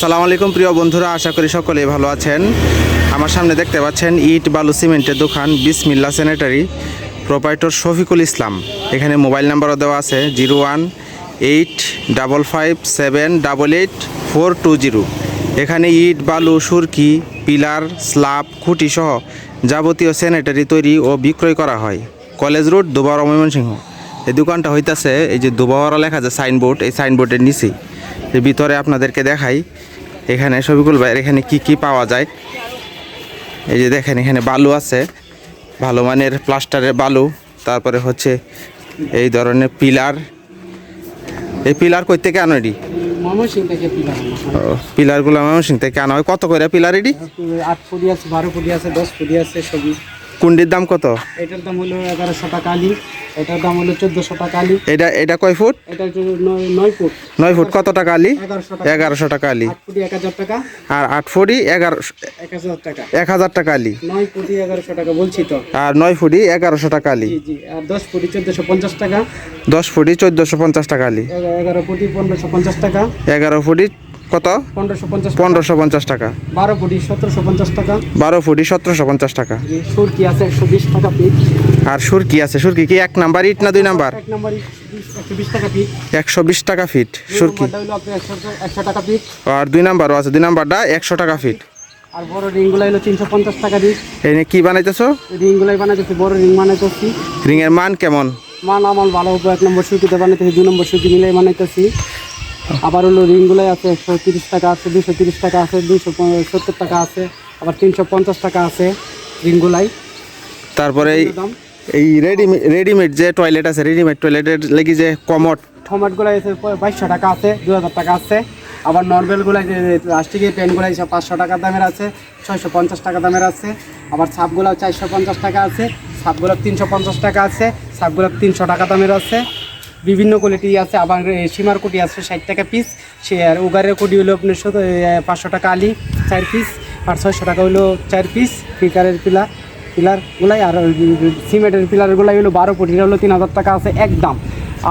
আসসালামু আলাইকুম, প্রিয় বন্ধুরা, আশা করি সকলেই ভালো আছেন। আমার সামনে দেখতে পাচ্ছেন ইট বালু সিমেন্টের দোকান বিসমিল্লা স্যানিটারি প্রোপাইটর শফিকুল ইসলাম। এখানে মোবাইল নাম্বারও দেওয়া আছে zero one eight double five seven double eight four two zero. এখানে ইট, বালু, সুরকি, পিলার, স্ল্যাব, খুঁটি সহ যাবতীয় স্যানিটারি তৈরি ও বিক্রয় করা হয়। কলেজ রোড দুবারা ময়মনসিংহ। এই দোকানটা হইতাছে, এই যে দুবারা লেখা আছে সাইনবোর্ড, এই সাইনবোর্ডের নিচেই। ভিতরে আপনাদেরকে দেখাই এখানে শফিকুল ভাইয়ের এখানে কি কি পাওয়া যায়? এই যে দেখেন এখানে বালু আছে। ভালো মানের প্লাস্টারের বালু। তারপরে হচ্ছে এই ধরনের পিলার। এই পিলার কই থেকে আনো পিলারগুলো ময়মনসিং থেকে আনা। হয় কত করে পিলার এডি আট ফুটি আছে বারো ফুটি আছে দশ ফুটি আছে সবই। কুন্ডির দাম কত? এটার দাম হলো এগারোশো টাকা আলি। এটার দাম হলো চোদ্দোশো টাকা আলি। এটা এটা কয় ফুট? এটা নয় ফুট। নয় ফুট। কত টাকা আলি? এগারোশো টাকা। আলি। এক হাজার টাকা। আর আট ফুটি এগারো এক হাজার টাকা। এক হাজার টাকা আলি। নয় ফুটি এগারোশো টাকা বলছি তো। আর নয় ফুটি এগারোশো টাকা আলি। আর দশ ফুটি চোদ্দোশো পঞ্চাশ টাকা। দশ ফুটি চোদ্দোশো পঞ্চাশ টাকা আলি। এগারো ফুটি পনেরোশো পঞ্চাশ টাকা। এগারো ফুটি কত? পনেরোশো পঞ্চাশ টাকা। বারো ফুটি সতেরোশো পঞ্চাশ টাকা। বারো ফুটি সতেরোশো পঞ্চাশ টাকা। সুরকি আছে একশো বিশ টাকা পিস আর সুরকি আছে সুরকি কি এক নাম্বার ইট না দুই নাম্বার? এক নম্বর একশো বিশ টাকা ফিট সুরকি। আর দুই নাম্বারও আছে দুই নাম্বারটা একশো টাকা ফিট। আর বড় রিংগুলো হলো তিনশো পঞ্চাশ টাকা দিই এই নিয়ে কি বানাইতেছো? রিংগুলাই বানাইতেছি বড় রিং বানাইতেছি। রিংয়ের মান কেমন? মান আমার ভালো এক নম্বর সুইকিতে বানাইতেছি দুই নম্বর সুইকি মিলাই বানাইতেছি। আবার হলো রিংগুলাই আছে একশো তিরিশ টাকা আছে দুশো তিরিশ টাকা আছে দুশো সত্তর টাকা আছে আবার তিনশো পঞ্চাশ টাকা আছে রিংগুলাই। তারপরে এই রেডিমেড রেডিমেড যে টয়লেট আছে রেডিমেড টয়লেটের লেগে যে কমট। টমাটগুলো আছে বাইশশো টাকা আছে দু হাজার টাকা আছে। আবার নর্মালগুলো যে প্লাস্টিকের পেনগুলো সব পাঁচশো টাকা দামের আছে ছয়শো পঞ্চাশ টাকা দামের আছে। আবার সাপগুলো চারশো পঞ্চাশ টাকা আছে সাপগুলো তিনশো পঞ্চাশ টাকা আছে সাপগুলো তিনশো টাকা দামের আছে। বিভিন্ন কোয়ালিটি আছে, আবার সীমার কুটি আছে, ষাট টাকা পিস সে, আর উগারের কুটি হলো আপনার পাঁচশো টাকা আলি, চার পিস আর ছয়শো টাকা হলো চার পিস ফিকারের পিলার পিলারগুলাই আর সিমেন্টের পিলারগুলাই হলো বারো ফুটিটা হলো তিন হাজার টাকা আছে একদম।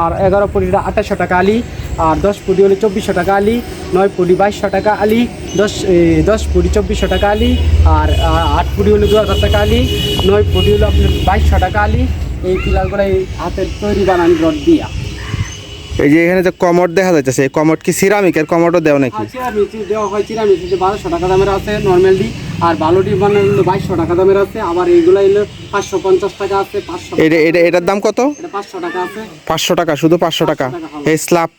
আর এগারো ফুটিটা আঠাশশো টাকা আলি, আর দশ ফুটি হলো চব্বিশশো টাকা আলি, নয় ফুটি বাইশশো টাকা আলি, দশ দশ ফুটি চব্বিশশো টাকা আলি, আর আট ফুটি হলো দু হাজার টাকা আলি, নয় ফুটি হলো আপনার বাইশশো টাকা আলি। এই পিলারগুলাই হাতের তৈরি বানানি রড দিয়া। এই যে এখানে যে কমট দেখা যাইতেছে, এই কমট কি সিরামিকের কমটও দেও নাকি? সিরামিক চিরামিচি দেওয়া হয় সিরামিক যে বারোশো টাকা দামের আছে নর্মালি আর বালুটি মানে হলো বাইশশো টাকা দামের আছে আবার এইগুলো হলো পাঁচশো পঞ্চাশ টাকা আছে পাঁচশো এটা এটা এটার দাম কত? এটা পাঁচশো টাকা আছে। পাঁচশো টাকা শুধু পাঁচশো টাকা? এই স্ল্যাব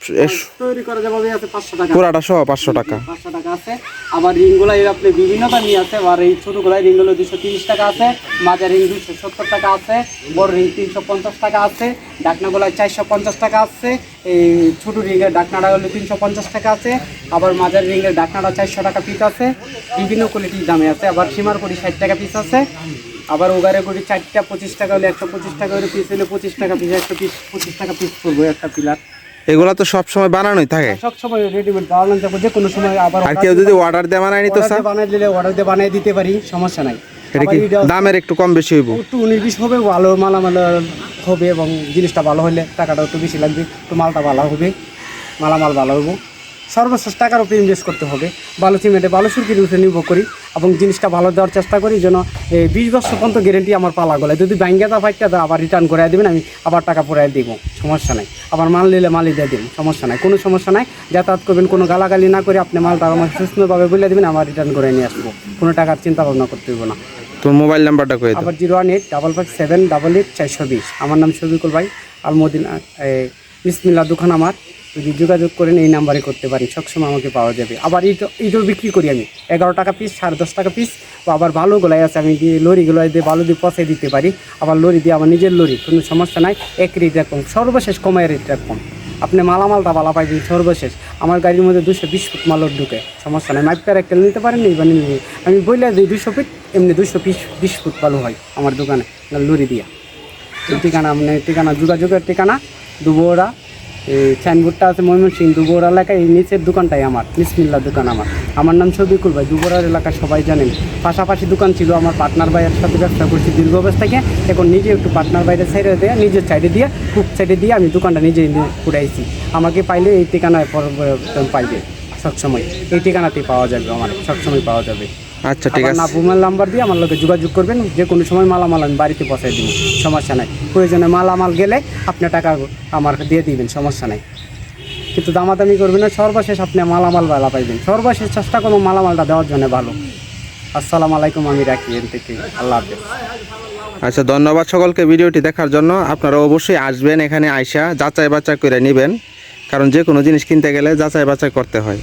তৈরি করা যেভাবে আছে পাঁচশো টাকা। পুরাটা সহ পাঁচশো টাকা। পাঁচশো টাকা আছে। আবার রিংগুলো এর আপনি বিভিন্ন দামি আছে আর এই ছোটোগুলো রিংগুলো দুশো তিরিশ টাকা আছে মাঝার রিং দুশো সত্তর টাকা আছে বড় রিং তিনশো পঞ্চাশ টাকা আছে ডাকনাগুলো চারশো পঞ্চাশ টাকা আছে এই ছোটো রিংয়ের ডাকনাটা হলো তিনশো পঞ্চাশ টাকা আছে আবার মাঝার রিংয়ের ডাকনাটা চারশো টাকা পিস আছে বিভিন্ন কোয়ালিটির দামে আছে আবার সীমার করি ষাট টাকা পিস আছে আবার ওগারে করি চারটা পঁচিশ টাকা হলে একশো পঁচিশ টাকা হলে পিস হলে পঁচিশ টাকা পিস একশো পিস পঁচিশ টাকা পিস করব একটা পিলার এগুলা তো সব সময় বানানোই থাকে। সব সময় রেডিমেড বানানো যাব যে কোনো সময় আবার আর কেউ যদি অর্ডার দিয়ে বানায় নিত অর্ডার স্যার বানাই দিলে অর্ডার দিয়ে বানিয়ে দিতে পারি সমস্যা নাই। এটা কি দামের একটু কম বেশি হইব? একটু উনিশ বিশ হবে ভালো মালামাল হবে এবং জিনিসটা ভালো হলে টাকাটা একটু বেশি লাগবে একটু মালটা ভালো হবে মালামাল ভালো হবে সর্বশেষ টাকার উপরে ইনভেস্ট করতে হবে। ভালো সিমেন্টে ভালো সুরকির উপরে নির্ভর করি। এবং জিনিসটা ভালো দেওয়ার চেষ্টা করি যেন এই বিশ বছর পর্যন্ত গ্যারেন্টি আমার পালা গলায়। যদি ব্যাঙ্গে দা ফাইটটা দাও আবার রিটার্ন করে দেবেন আমি আবার টাকা পরে দিব। সমস্যা নাই। আবার মাল নিলে মালই দিয়ে দেবেন সমস্যা নাই। কোনো সমস্যা নাই। যাতায়াত করবেন কোনো গালাগালি না করে আপনি মালটা আমার সুস্থভাবে বলে দেবেন আমার রিটার্ন করে নিয়ে আসব। কোনো টাকার চিন্তা ভাবনা করতে হবে না। তোর মোবাইল নাম্বারটা কয়ে আবার zero one eight double five seven double eight চারশো বিশ। আমার নাম শফিকুল ভাই আলমদিনা বিসমিল্লা দোকান আমার। যদি যোগাযোগ করেন, এই নাম্বারে করতে পারেন। সবসময় আমাকে পাওয়া যাবে। আবার ইটো ইটও বিক্রি করি আমি। এগারো টাকা পিস সাড়ে দশ টাকা পিস বা আবার ভালো গোলাই আছে, আমি দিয়ে লরিগুলো দিয়ে ভালো দিয়ে পচে দিতে পারি। আবার লরি দিয়ে আমার নিজের লরি, কোনো সমস্যা নাই, এক রেট কম, সর্বশেষ কমায় রেট কম। আপনি মালামালটা ভালো পাইবেন, সর্বশেষ। আমার গাড়ির মধ্যে দুশো বিশ ফুট মালর ঢুকে, সমস্যা নাই। মাইপার একটা নিতে পারেন, এইবার নিয়ে আমি বললে দিই দুশো ফিট, এমনি দুশো বিশ বিশ ফুট ভালো হয় আমার দোকানে, লরি দিয়া। ঠিকানা মানে ঠিকানা, যোগাযোগের ঠিকানা দুবোরা সাইনবোর্ডটা আছে ময়মনসিং দুবোরা এলাকায় এই নিচের দোকানটাই আমার বিসমিল্লার দোকান আমার। আমার নাম শফিকুল ভাই, দুবোরার এলাকা সবাই জানেন। পাশাপাশি দোকান ছিল আমার পার্টনার ভাইয়ের সাথে ব্যবসা করছি দীর্ঘ অবস্থা থেকে। এখন নিজে একটু পার্টনার বাইরে সাইডে দিয়ে, নিজের সাইডে দিয়ে, খুব সাইডে দিয়ে আমি দোকানটা নিজে পুরাইছি আমাকে পাইলে এই ঠিকানায় পাইবে, সবসময়। এই ঠিকানাতেই পাওয়া যাবে আমার, সবসময় পাওয়া যাবে। আচ্ছা ঠিক আছে। না মোবাইল নাম্বার দিয়ে আমার লোকে যোগাযোগ করবেন যে কোনো সময় মালামাল আমি বাড়িতে পৌঁছাই দিব সমস্যা নাই। প্রয়োজনে মালামাল গেলে আপনি টাকা আমার দিয়ে দিবেন সমস্যা নাই। কিন্তু দামাদামি করবেন না সর্বশেষ আপনি মালামাল বেলা পাইবেন। সর্বশেষ চেষ্টা করব মালামালটা দেওয়ার জন্য ভালো। আসসালামু আলাইকুম আমি রাখি এর থেকে। আল্লাহ হাফেজ। আচ্ছা ধন্যবাদ সকলকে ভিডিওটি দেখার জন্য। আপনারা অবশ্যই আসবেন এখানে আইসা যাচাই বাছাই করে নেবেন। কারণ যে কোনো জিনিস কিনতে গেলে যাচাই বাছাই করতে হয়।